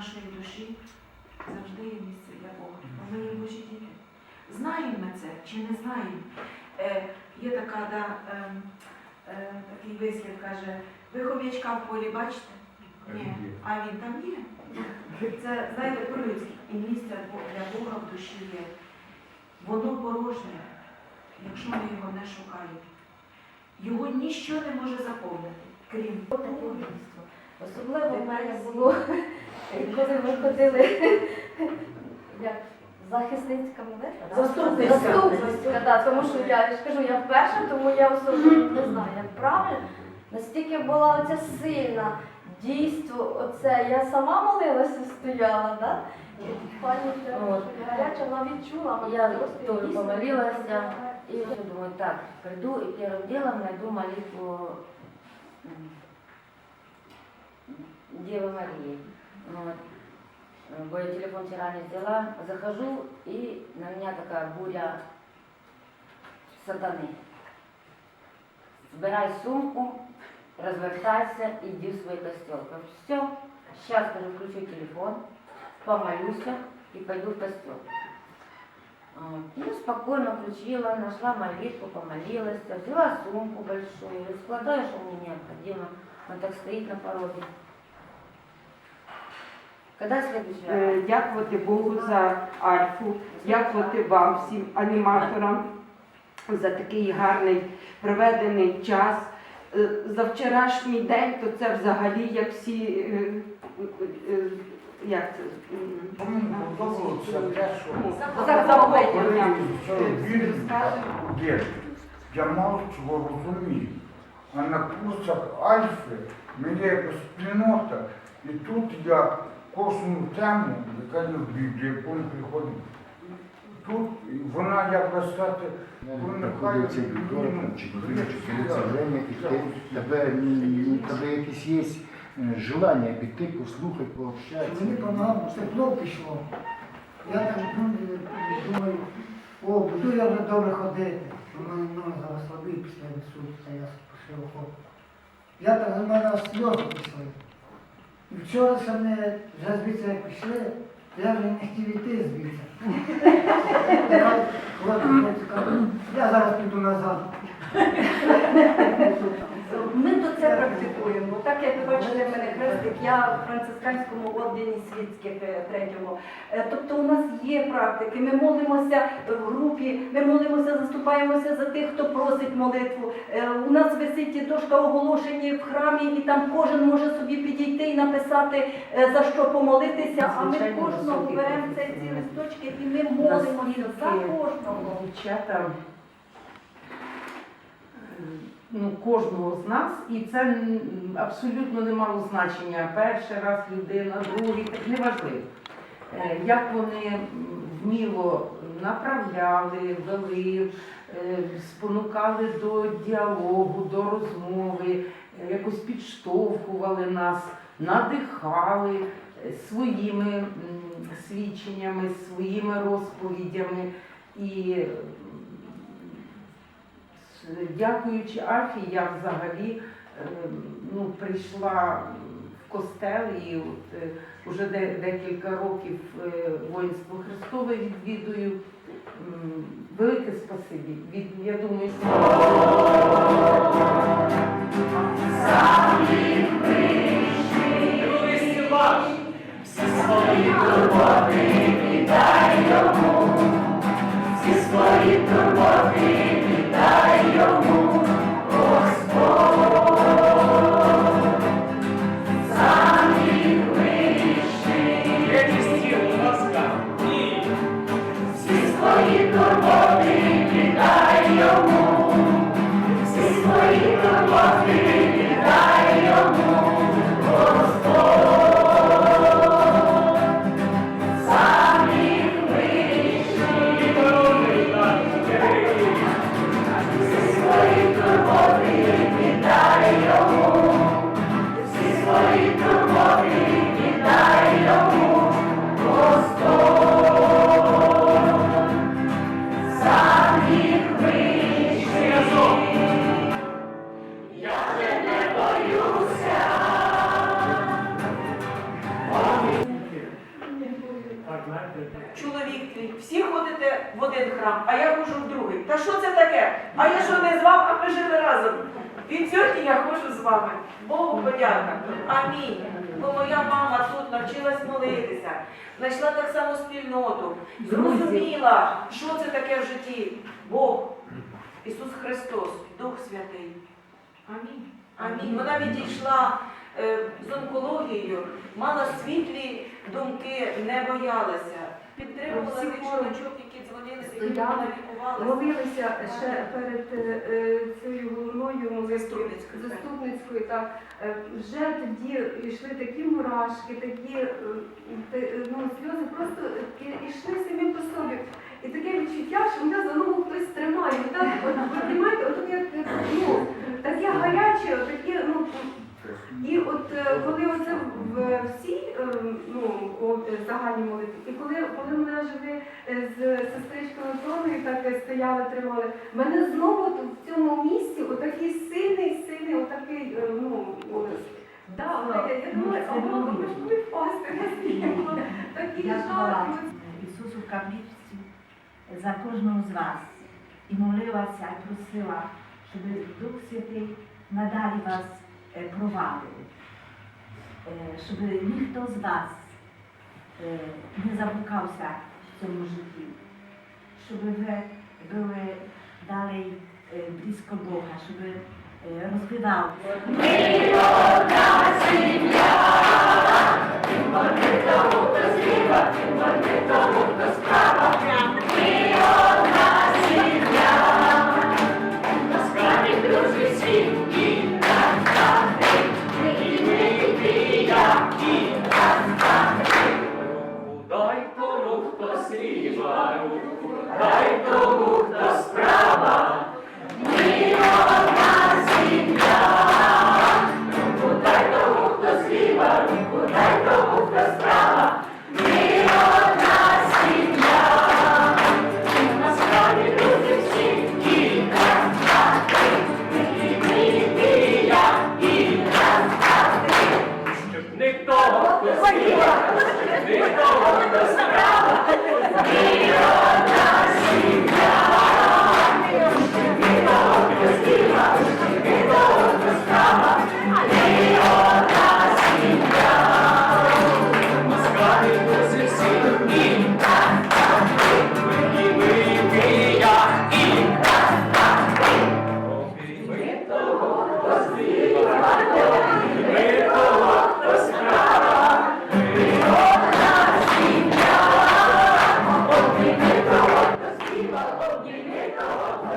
нашої душі завжди є місце для Бога. Бо ми є Божі діти. Знаємо ми це чи не знаємо? Е, є така, да, ем, е, такий вислів, каже, ви хом'ячка в полі бачите? Ні. А він там є. Це, знаєте, по-людськи. І місце для Бога в душі є. Воно порожнє, якщо ми його не шукаємо. Його ніщо не може заповнити, крім дійство. Особливо в мене було, коли ми ходили як захисницька да? Заступницька. Заступницька, да, тому що я, я ж кажу, я вперше, тому я особливо не знаю, як правильно. Настільки була оця сильна дійство, оце, я сама молилася, стояла, да? І пані гаряча, вона відчула, вона Я просто тоже дійсно помолилась, відчула. и я думаю, так, приду и первым делом найду молитву м, Девы Марии. Вот. Телефон вчера не взяла, захожу, и на меня такая буря сатаны. Збирай сумку, розвертайся, иди в свой костел. Все, сейчас, скажу, включу телефон, помолюсь и пойду в костел. Ну, спокойно включила, нашла молитву, помолилась, взяла сумку большую, складаю, что мне необходимо. Он так стоит на пороге. Когда следующий? Е, Дякувати Богу за Альфу, дякувати вам, всім аніматорам за такий гарний проведений час. Е, За вчорашній день, то це взагалі як всі. е, е, е, Як це? м, захоплення. Він. Я мало чого розумію. А на курсах Альфи ми є якась спільнота. І тут я кожну тему, яка є в Біблії, яку ми приходимо. Тут вона, як би сказати, виникає тебе, тебе якесь є е, желання піти, послухати, пообщатися. Мені помагав, тепло пішло. Я так думаю, о, буду я вже добре ходити. У мене ноги зараз слабі після інсульту, я пішов охоту. Я так з мене сльози пішли. Вчора мене вже звідси як пішли, я вже не хотів йти звідси. Я зараз піду назад. Ми це практикуємо. Так як ви бачите, в мене хрестик, я в францисканському ордені світських е, третьому. Е, Тобто у нас є практики. Ми молимося в групі, ми молимося, заступаємося за тих, хто просить молитву. Е, У нас висить дошка оголошення в храмі, і там кожен може собі підійти і написати за що помолитися. А ми кожного беремо ці листочки і ми молимося за кожного. Ну, кожного з нас, і це абсолютно не мало значення. Перший раз людина, другий, так неважливо. Е, Як вони вміло направляли, вели, е, спонукали до діалогу, до розмови, е, якось підштовхували нас, надихали своїми свідченнями, своїми розповідями. І дякуючи Альфі, я взагалі е, ну, прийшла в костел і от, е, уже декілька років е, воїнство Христове відвідую. Велике спасибі. Я думаю, в один храм, а я ходжу в другий. Та що це таке? А я що не з вами, а ми жили разом. І сьогодні я ходжу з вами. Богу подяка. Амінь. Бо моя мама тут навчилась молитися, знайшла так само спільноту, зрозуміла, що це таке в житті. Бог, Ісус Христос, Дух Святий. Амінь. Амінь. Вона відійшла е, з онкологією, мала світлі думки, не боялася. Тих жіночок, які дзвонили, з стояли. Ловилися ще перед е, е, цією головною молитвою Заступницькою, так. заступницькою, так е, вже тоді йшли такі мурашки, такі е, те- ну, сльози просто йшли самі по собі. І таке відчуття, що мене за ногу хтось тримає. І Так, от, ви розумієте, от як ну, таке гаряче, таке, ну. І от е, коли оце в всій е, ну, е, молитві, і коли, коли ми жили е, з сестричкою Тоною, так е, стояли, тримали, в мене знову в цьому місці отакий сильний, сильний, отакий, ну, да, отаке, я думаю, а воно впасти, Я от Ісусу в капличці за кожного з вас і молилася, і просила, щоб Дух Святий надалі вас провадив, щоб ніхто з вас не замикався в цьому житті, щоб ви були далі е, близько Бога, щоб е, розвивав Дай тому, хто Yeah.